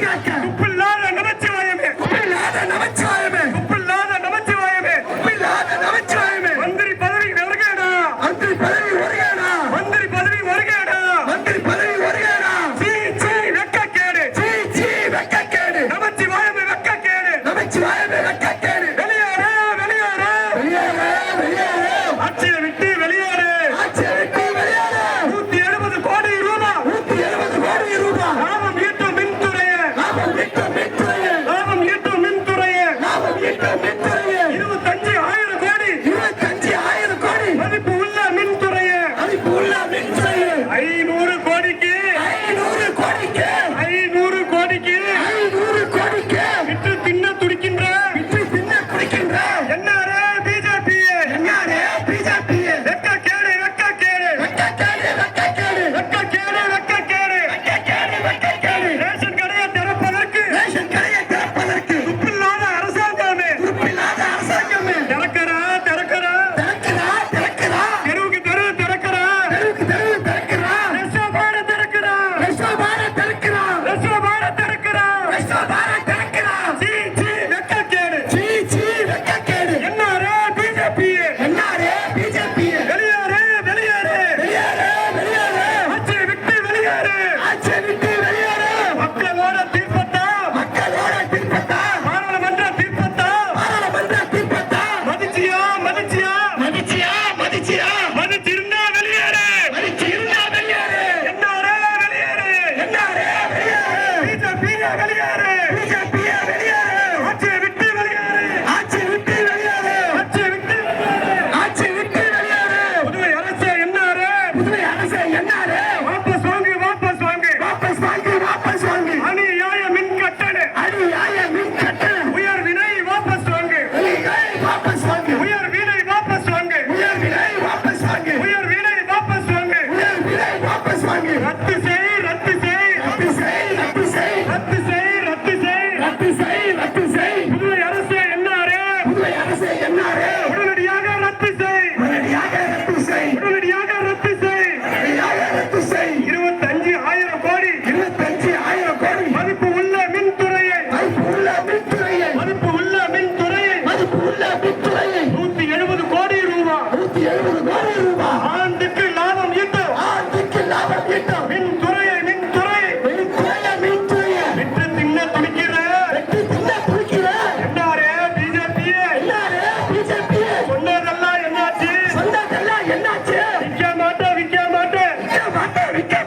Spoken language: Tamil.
Bring it லாபம் ஈட்டும் மின்துறையில் லாபம் ஈட்டும் மின் Imagine ரத்து செய் ரத்து செய் ரத்து செய் ரத்து செய் ரத்து செய் ரத்து செய். ரத்து செய் ரத்து செய். புதுவை அரசே என்னாரே? புதுவை அரசு என்னாரு? உடனடியாக ரத்து செய். உடனடியாக ரத்து செய். உடனடியாக ரத்து செய். உடனடியாக ரத்து செய். இருபத்தஞ்சு ஆயிரம் கோடி. இருபத்தஞ்சு ஆயிரம் கோடி. மதிப்பு உள்ள மின்துறையை. மதிப்பு உள்ள மின்துறையை. மதிப்பு உள்ள மின்துறையை. மதிப்பு உள்ள மின்துறையை. I'm America!